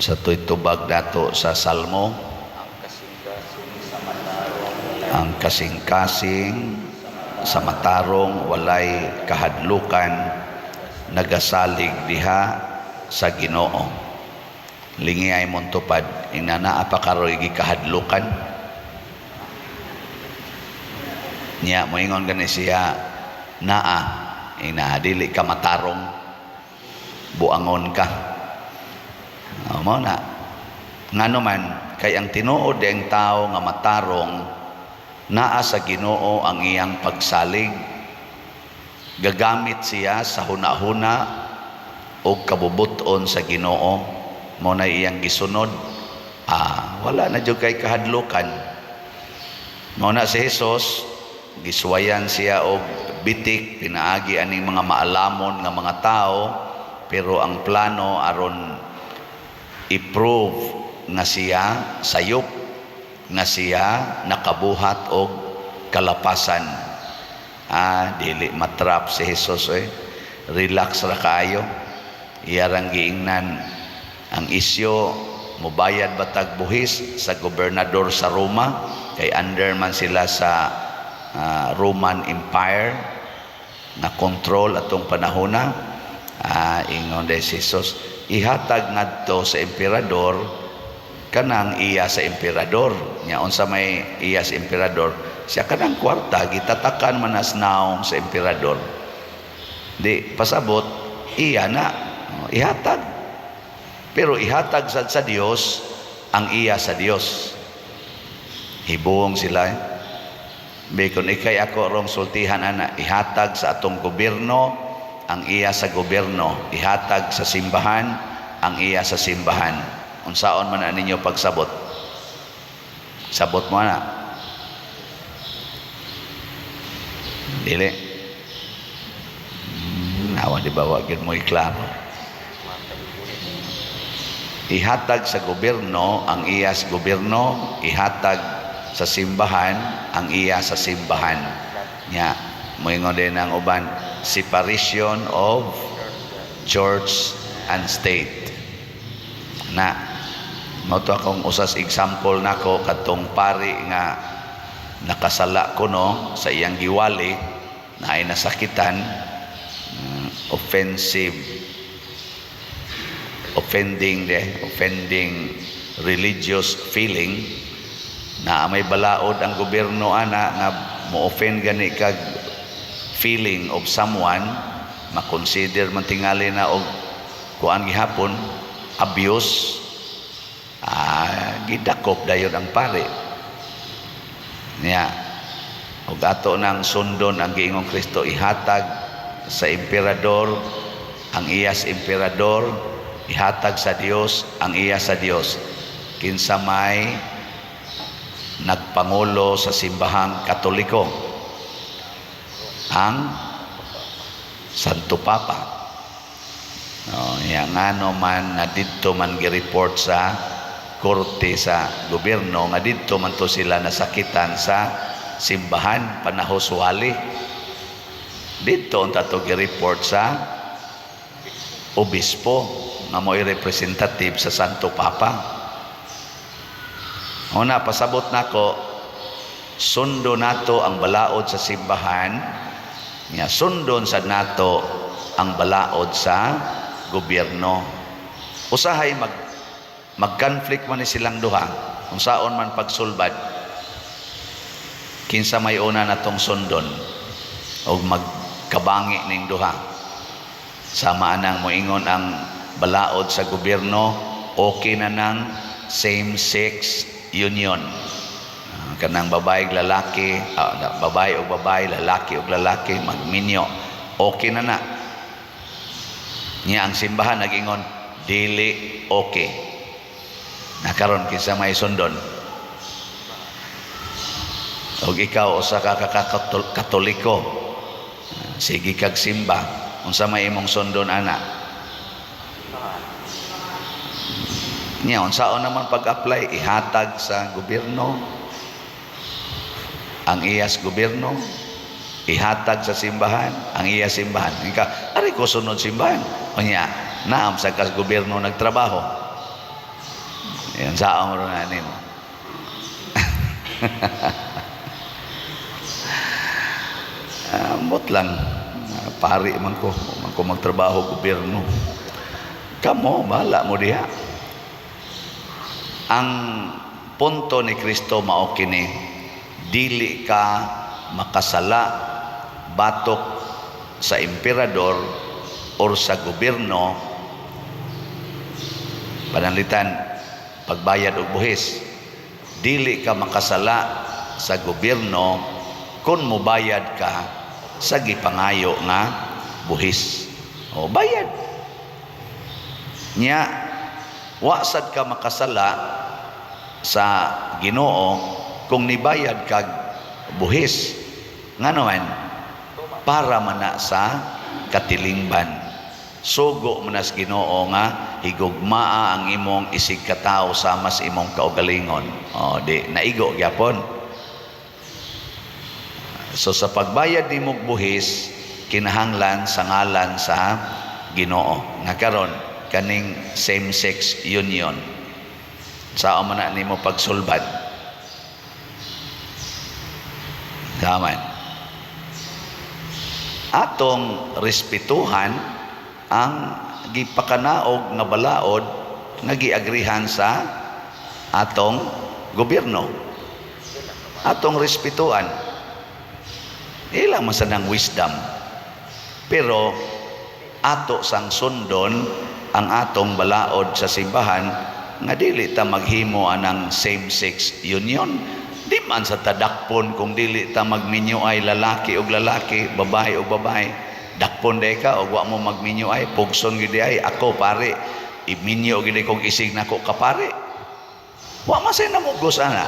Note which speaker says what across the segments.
Speaker 1: sa tuy tubag dato sa Salmo. Ang kasing-kasing sa matarong walay kahadlukan nagasalig diha sa Ginoo. Lingi ay mong tupad inanaa pa karoy gikahadlukan niya mo ingon gani siya naa ina dili ka matarong buangon ka o mo na. Ngano man kay ang tinuod ang tao nga matarong naa sa Ginoo ang iyang pagsalig. Gagamit siya sa hunahuna o kabubuton sa Ginoo. Mo na iyang gisunod. Ah wala na jud kay kahadlukan mo na si Jesus giswayan siya og bitik pinaagi aning mga maalamon nga mga tao pero ang plano aron i-prove nga siya sayop nga siya nakabuhat og kalapasan. Ah dili matrap si Jesus eh. Relax ra kaayo. Iyarang giingnan. Ang isyo mobayad batag buhis sa gobernador sa Roma? Kay under man sila sa ah, Roman Empire. Na control atong panahona ah, ingon de si Jesus ihatag ngadto sa emperador kanang iya sa emperador. Nya unsa may iya sa emperador? Siya kanang kwarta gitatakan man as naong sa emperador. Di pasabot iya na. Ihatag. Pero ihatag sad sa Dios ang iya sa Dios hibuong sila eh. Bikon ikay ako rong sultihan ana. Ihatag sa atong gobyerno ang iya sa gobyerno ihatag sa simbahan ang iya sa simbahan. Unsaon man ninyo pagsabot? Sabot mo na. Dili. Hmm, awa di bawa gyud mo iklaro? Ihatag sa gobyerno ang iya sa gobyerno ihatag sa simbahan ang iya sa simbahan. Nya moingon din ang uban separation of church and state. Na mao to akong usas example nako kadtong pari nga nakasala ko no sa iyang giwali na ay nasakitan mm, offensive offending de offending religious feeling na may balaod ang gobyerno ana nga mo-offend gani kag feeling of someone makonsider man tingali na og kuan gihapon abuse ah gidakop dayon ang pare. Niya ug ato nang sundon ang giingong Kristo ihatag sa emperador ang iyas emperador ihatag sa Dios ang iya sa Dios kinsa may nagpangulo sa simbahang katoliko ang Santo Papa. No, yang ano man nga didto man gi-report sa korte sa gobyerno nga didto man to sila nasakitan sa simbahan panahos wali. Didto unta to gi-report sa obispo nga mo'y representative sa Santo Papa. Una, pasabot nako sundo nato ang balaod sa simbahan, nga sundon sa nato ang balaod sa gobyerno. Usahay mag mag-conflict man ni silang duha, kung saon man pagsulbad. Kinsa may una natong sundon o magkabangi ning duha. Sama nang moingon ang balaod sa gobyerno, okay na nang same-sex union. Kanang babae lalaki, na- babae ug babae, lalaki ug lalaki magminyo. Okay na na. Niya ang simbahan nagingon dili okay. Nakaron kinsa may sundon. Og ikaw usa ka ka katol- katoliko. Sige kag simba. Unsa may imong sundon ana? Niya, unsaon naman pag-apply, ihatag sa gobyerno, ang iyas gobyerno, ihatag sa simbahan, ang iya simbahan. Ika, ari ko sunod simbahan. O niya, naam sa kas gobyerno nagtrabaho. Yan, saan mo na mo. Ambot lang. Ah, Pari man ko. Man ko magtrabaho gobyerno. Kamo, bahala mo diha. Ang punto ni Kristo mao kini dili ka makasala batok sa emperador or sa gobyerno panalitan pagbayad og buhis dili ka makasala sa gobyerno kung mobayad ka sa gipangayo nga buhis. O bayad. Nya wa sad ka makasala sa Ginoo kung nibayad kag buhis nga naman para mana sa katilingban. Sugo nas Ginoo nga higugmaa ang imong isig katao sama sa imong kaugalingon. O di naigo gyapon. So sa pagbayad nimo og buhis kinahanglan sa ngalan sa Ginoo. Nga karon kaning same sex union. Sa man na nimo pagsulbad Kaman. Atong respetuhan ang gipakanaog nga balaod nga giagrihan sa atong gobyerno. Atong respetuan. Ilang masanang wisdom. Pero ato sang sundon ang atong balaod sa simbahan nga dili ta maghimo anang same-sex union di man sa tadakpon kung dili ta magminyo ay lalaki og lalaki babae og babae. Dakpon day ka og wa mo magminyo ay pugson gid ay ako pare iminyo gid kong isig nako ka pare. Wa man say namugos ana.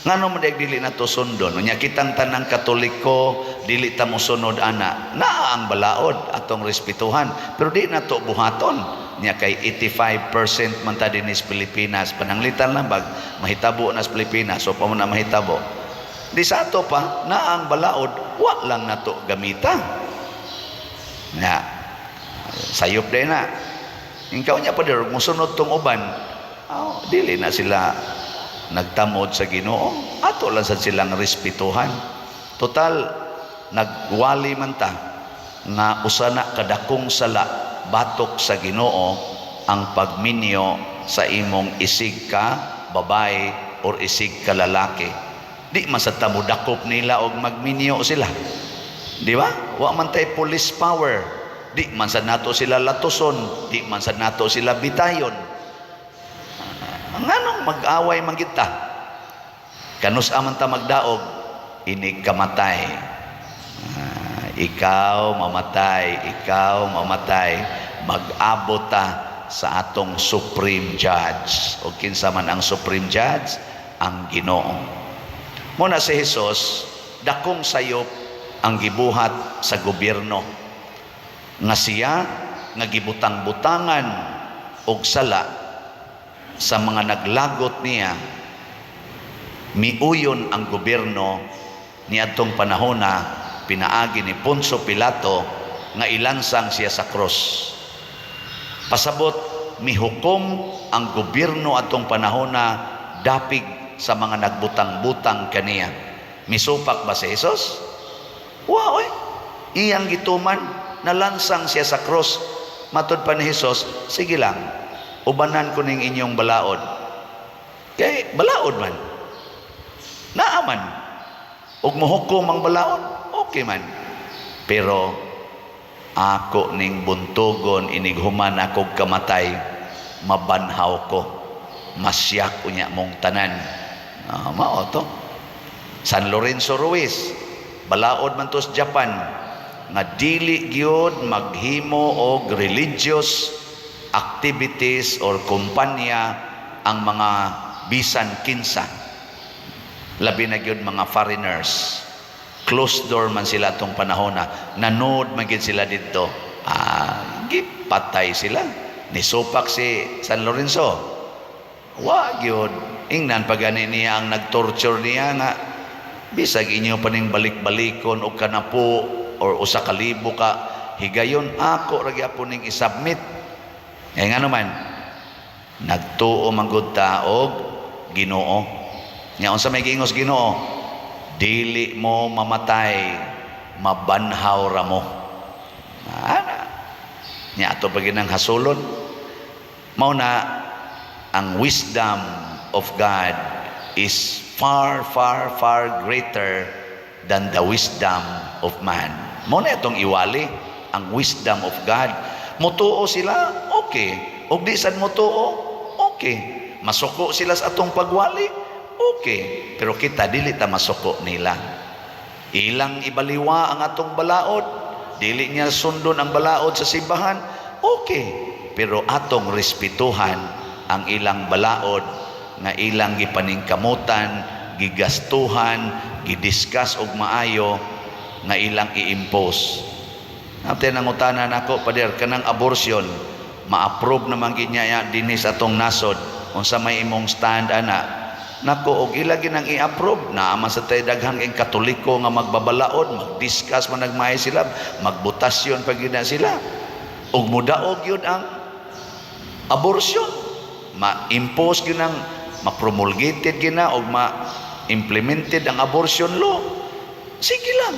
Speaker 1: Ngano man dili na to sundon nya kitang tanang katoliko dili ta mo sunod ana. Naa ang balaod atong respetuhan. Pero di na to buhaton nya kay 85% man ta dinis Pilipinas. Pananglitan lang bag mahitabo na sa Pilipinas. So pa mo na mahitabo? Di sa ato pa na ang balaod wa lang nato gamita. Nga sayop din na. Ikaw niya pa dir musunod tong uban. Oh, dili na sila nagtamod sa Ginoo. Ato lang sad silang respetuhan. Total nagwali man ta nga usana kadakong sala batok sa Ginoo ang pagminyo sa imong isig ka babae or isig ka lalaki. Di man sa tamudakop nila og magminyo sila. Di ba? Wa man tay police power. Di man sa nato sila latuson. Di man sa nato sila bitayon. Nganong mag-away man kita? Kanus aman ta magdaog inig kamatay ikaw mamatay ikaw mamatay. Mag-abot ta sa atong supreme judge. O kinsa man ang supreme judge? Ang Ginoo muna si Hesus dakong sayop ang gibuhat sa gobyerno. Nga siya nga gibutang-butangan og sala sa mga naglagot niya. Miuyon ang gobyerno niadtong panahon na pinaagi ni Poncio Pilato nga ilansang siya sa cross. Pasabot mihukom ang gobyerno atong panahon na dapig sa mga nagbutang-butang kaniya. Misupak ba si Jesus? Wa oy. Iyang gituman nalansang siya sa cross. Matod pa ni Jesus, sige lang. Ubanan ko ning inyong balaod. Kay balaod man. Naaman. Ug mohukom ang balaod okay man. Pero ako ning buntugon inighuman ako kamatay mabanhaw ko. Masyak unya mong tanan. Ah, mao to. San Lorenzo Ruiz, balaod man to sa Japan nga dili gyud maghimo og religious activities or kumpanya ang mga bisan kinsa labi na gyud mga foreigners closed door man sila tong panahon na nanood man gid sila dito ah gipatay sila. Ni supak si San Lorenzo. Wa gyud. Ingnan pagani niya ang nagtorture niya nga bisag inyo pa ning balik-balikon o kanapo or usa ka libo ka higayon ako ra gyapon ning isubmit. Eh nga naman nagtuo manggod ta og Ginoo. Nya unsa may giingos Ginoo dili mo mamatay mabanhaw ra mo. Ana. Nya ato pa ginang hasulon. Mao na ang wisdom of God is far far far greater than the wisdom of man. Mo na itong iwali ang wisdom of God. Mutuo sila okay. Ug di sad mutuo okay. Masuko sila sa atong pagwali okay pero kita dili ta masuko nila. Ilang ibaliwa ang atong balaod dili niya sundon ang balaod sa simbahan okay pero atong respetuhan ang ilang balaod nga ilang gipaningkamutan gigastuhan gidiscuss og maayo nga ilang i-impose. Natin ang utanan ako, pader, kanang abortion, ma-approve naman ginya dinis atong nasod, unsa may imong stand ana, nako og ila ginang i-approve. Na ama sa tay daghang ing katoliko nga magbabalaod mag-discuss man nagmay sila magbutasyon pag na sila. Ug mudaog yun ang abortion ma-impose yun ang ma-promulgated gina og ma-implemented ang abortion law. Sige lang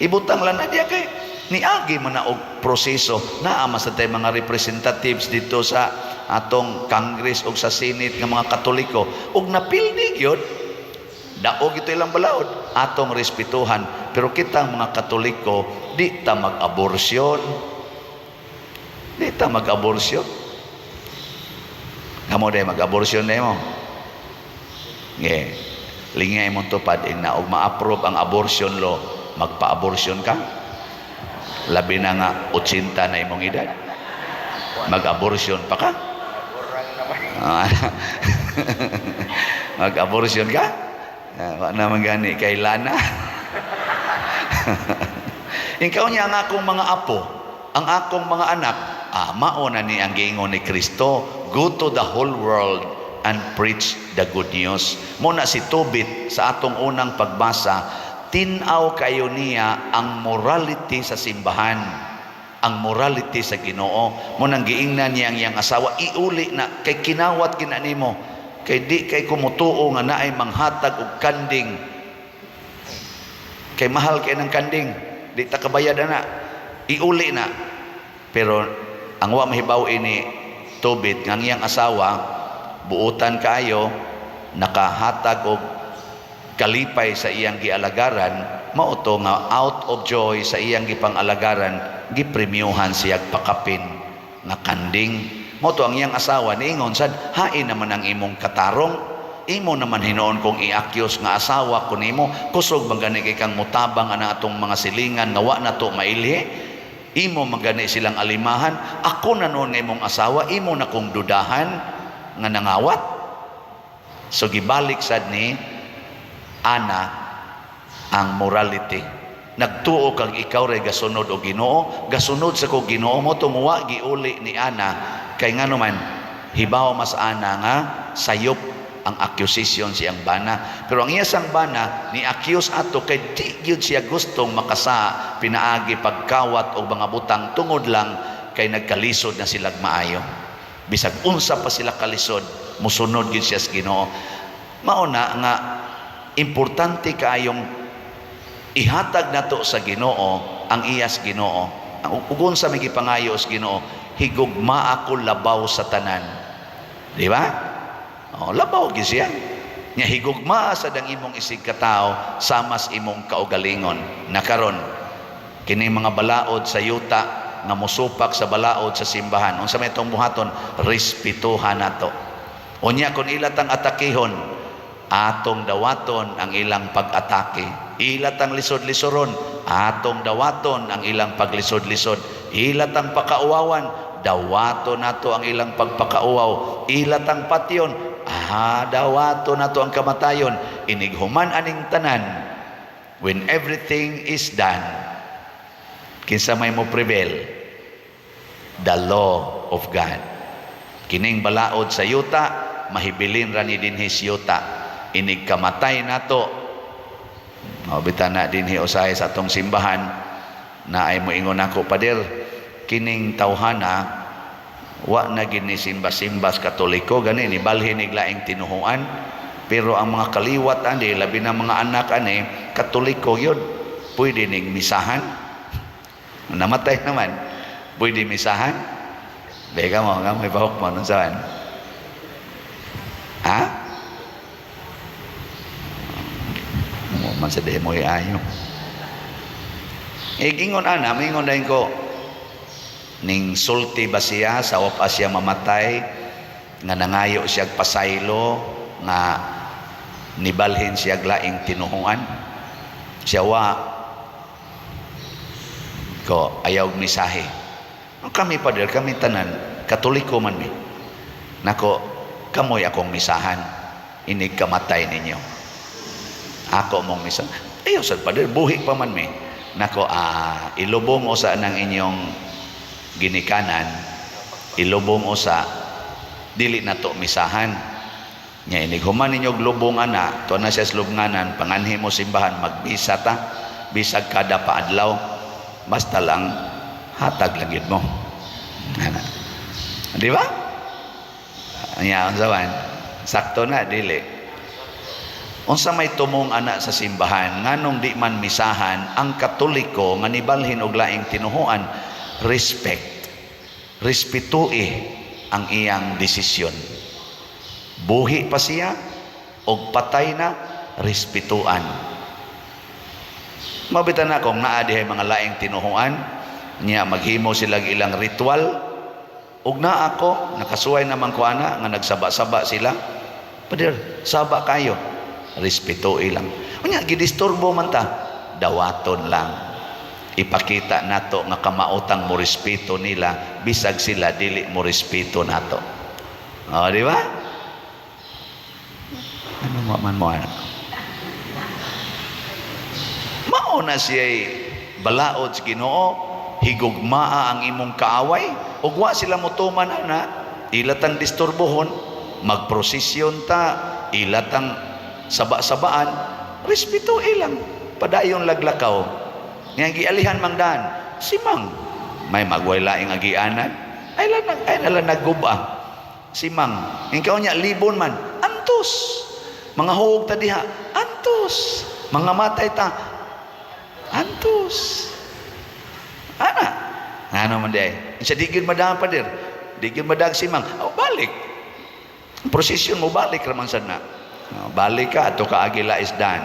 Speaker 1: ibutang lang na diya kay niagi man na og proseso naa man sa mga representatives dito sa atong Congress o sa Senate nga mga Katoliko. Ug napildig yun daog ito ilang balaod atong respetuhan. Pero kitang mga Katoliko di ta mag-aborsyon di ta mag-aborsyon kamo day mag-aborsyon na mo yeah. lingay mo tupad ina og ma-approve ang abortion law magpa-abortion ka labi na nga 80 na imong edad mag-abortion pa ka Ah, Mag-abortion ka? Ah, Wa na gani kay Lana. Ikaw niya ang akong mga apo, ang akong mga anak, ah, mauna ni ang giingon ni Kristo, go to the whole world and preach the good news. Muna si Tobit sa atong unang pagbasa, tinaw kayo niya ang morality sa simbahan ang morality sa Ginoo. Mo nang giingnan niya ang iyang asawa iuli na kay kinawat gina nimo kay di kay kumutuo nga naay manghatag og kanding. Kay mahal kay ng kanding di ta kabayad na iuli na. Pero ang wa mahibaw ini tubit nga ang iyang asawa buutan kaayo nakahatag og kalipay sa iyang gialagaran mao to nga out of joy sa iyang gipang-alagaran gipremyuhan siya pakapin. Nga kanding mo ang iyang asawa niingon sad hain naman ang imong katarong. Imo naman hinoon kong iakyos nga asawa ko nimo. Kusog magani kay kang mutabang ana atong mga silingan nga wa na to mailhi. Imo magani silang alimahan. Ako na noon imong asawa imo na kong dudahan nga nangawat. So gibalik sad ni ana ang morality. Nagtuo kang ikaw ray gasunod o Ginoo. Gasunod sa ko Ginoo mo tumuwa giuli ni ana. Kay ngano man hibaw mas ana nga sayop ang accusation siyang bana. Pero ang iya sang bana ni accuse ato kay di gyud siya gustong makasa pinaagi pagkawat og mga butang tungod lang kay nagkalisod na sila maayo. Bisag unsa pa sila kalisod musunod gyud siya sa Ginoo. Mao na nga importante kaayong ihatag nato sa Ginoo ang iyas Ginoo. Ang ugon sa may gipangayo sa Ginoo higugma ako labaw sa tanan. Di ba? Oh labaw gyud siya. Nya higugma sa dang imong isig katao samas imong kaugalingon. Nakaron kini mga balaod sa yuta nga musupak sa balaod sa simbahan. Unsa may itong buhaton? Respetuhan nato. Unya kun ilatang atakihon atong dawaton ang ilang pag-atake. Ilat ang lisod-lisoron. Atong dawaton ang ilang paglisod-lisod. Ilat ang pakauwawan. Dawaton nato ang ilang pagpakauwaw. Ilat ang patyon. Ah dawaton nato ang kamatayon. Inighuman aning tanan when everything is done. Kinsa may mo prevail? The law of God. Kining balaod sa yuta mahibilin ra ni dinhi yuta inig kamatay nato Mabitan na din hiusahay sa atong simbahan. Na ay moingon ako pader kining tawhana wa na gini simba-simbas katoliko. Gani ni balhin iglaing tinuhuan. Pero ang mga kaliwat ani labi na mga anak ani katoliko yun. Pwede ning misahan. Namatay naman. Pwede misahan. Beka mo nga may bahok mo nun saan ha man sa demo ayo. Igingon ana, mingon dahin ko, ning sulti ba siya sa pa siya mamatay nga nangayo siya pasaylo nga nibalhin siya laing tinuhuan? Siya wa ko ayaw misahe kami pa der kami tanan katoliko man mi. Nako kamoy akong misahan inig kamatay ninyo ako mong misahan ayaw sad pa der buhi pa man mi nako ah, ilubong usa ng inyong ginikanan. Ilubong usa. Dili na to misahan. Nya inig human ninyo lubong ana. To na siya sa lubnganan. Panganhi mo simbahan magbisa ta. Bisag kada paadlaw. Basta lang hatag lagid mo. Di ba? Nya sawan. Sakto na dili unsa may tumong ana sa simbahan nganong di man misahan ang katoliko nga nibalhin og laing tinuhuan? Respect. Respetui ang iyang desisyon. Buhi pa siya og patay na respetuan mabitan na kung naa dihay mga laing tinuhuan niya maghimo sila og ilang ritual. Ug naa ako nakasuway naman ko ana nga nagsaba-saba sila. Pader saba kayo respeto ilang. Unya gidisturbo man ta, dawaton lang. Ipakita nato nga kamautang mo respeto nila bisag sila dili mo respeto nato. O, di ba? Ano mo man mo anak? Mao na siya balaod sa Ginoo, higugmaa ang imong kaaway, ug wa sila motuman ana, ilatang disturbohon, magprosesyon ta, ilatang saba-sabaan, respeto ilang. Padayon laglakaw. Nga gialihan mang daan, si Mang, may magway laing agianan, ay lang ay nalang nagguba. Si Mang, ikaw niya libon man, antos. Mga huwag ta diha, antos. Mga matay ta, antos. Ana, ano man di ay. Digid madaan pa dir, digid madag si Mang, oh, balik. Prosesyon mo balik raman sad na. Oh, balik ka ato ka agila isdan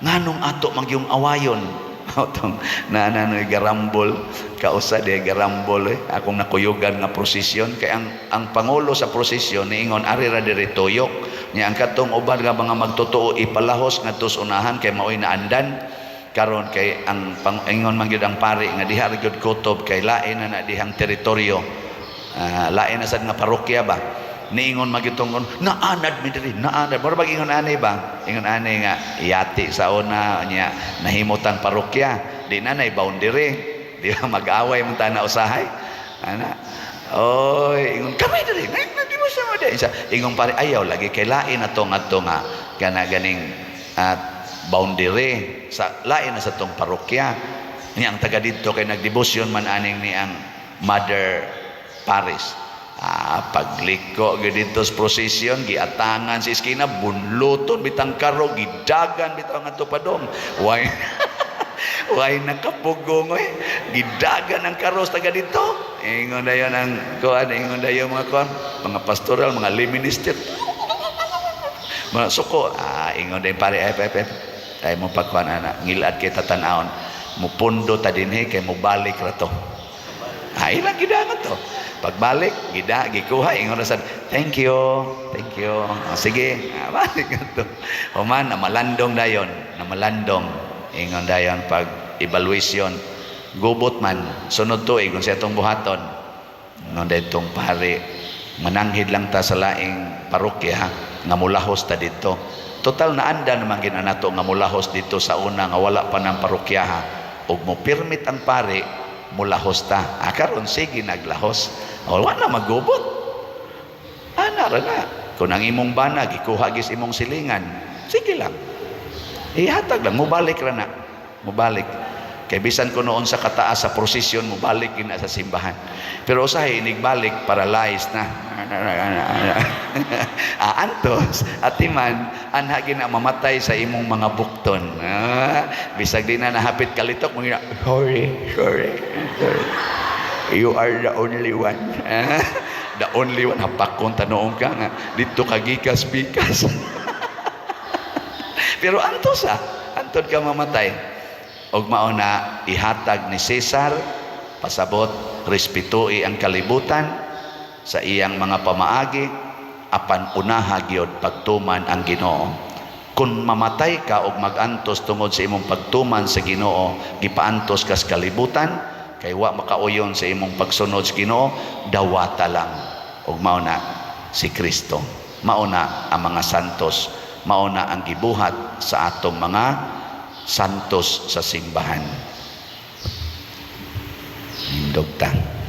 Speaker 1: nganong ato magyong awayon? Atong na na garambol. Kausa de garambol eh. akong nakuyugan nga prosesyon. Kay ang ang pangulo sa prosesyon niingon ari ra diri tuyok. Nya ang katong uban nga mga magtotoo ipalahos ngadto sa unahan kay maoy na andan karon kay ang pangingon man gyud ang pari nga diha gyud kutob kay lain na na dihang teritoryo. Ah, lain na sad nga parokya ba niingon magitungon naanad mi diri naanad. Mura bag ingon ani ba? Ingon ani nga iyati sa una nya nahimutang parokya. Di na nay boundary. Di ba mag-away man ta na usahay. Ana oy ingon kami diri na di mo sa mo ingon pare ayaw lagi kay lain na to ngadto nga kana ganing at boundary. Sa lain na sa tong parokya. Niya ang taga dito kay nagdebosyon man aning ni ang mother Paris Ah, pagliko dito sa prosesyon, giatangan sa iskina, bunluton, bitang karo, gidagan, bitang nga tupadong. Why? Why nakapugong eh. Gidagan ang karo sa taga dito. Ingon na yun ang kuan, ingon yun mga kuan, mga pastoral, mga lay minister. Mga suko, ah, ingon yung pare, ay, ay, ay, mo pagkuan, anak, ngilad kita tanawon, mupundo ta din kay mo balik ra to. Ay, ilang gidangan to. Pagbalik, gida, gikuha, ingon sad, thank you, thank you. O, sige, ah, balik na to. O man, namalandong dayon, namalandong. Ingon dayon pag evaluation. Gubot man, sunod to, kung siya itong buhaton. Dayon itong pare, mananghid lang ta sa laing parokya, nga mulahos ta dito. Total na anda naman ginanato nga mulahos dito sa una nga wala pa ng parokyaha. Ug mo permit ang pare, mulahos ta. Ah, karon sige naglahos. O wala magubot. Ana ra na. Kung ang imong bana gikuha gis imong silingan, sige lang. Ihatag lang mubalik ra na. Mubalik. Kay bisan ko noon sa kataas sa prosesyon mo balik ina sa simbahan. Pero usahay inigbalik paralyzed na. ah, antos atiman anha gina mamatay sa imong mga bukton. Ah, bisag di na nahapit kalitok mo gina, sorry, sorry, sorry. You are the only one. Ah, the only one hapakon tanoong ka nga dito kagikas bikas. Pero antos ah, antod ka mamatay. Og mauna ihatag ni Cesar pasabot respetuhi ang kalibutan sa iyang mga pamaagi apan unaha gyud pagtuman ang Ginoo. Kung mamatay ka og magantos tungod sa imong pagtuman sa Ginoo, gipaantos ka sa kalibutan, kay wa makauyon sa imong pagsunod sa Ginoo, dawata lang. Og mauna si Kristo. Mauna ang mga santos, mauna ang gibuhat sa atong mga santos sa simbahan. Ta.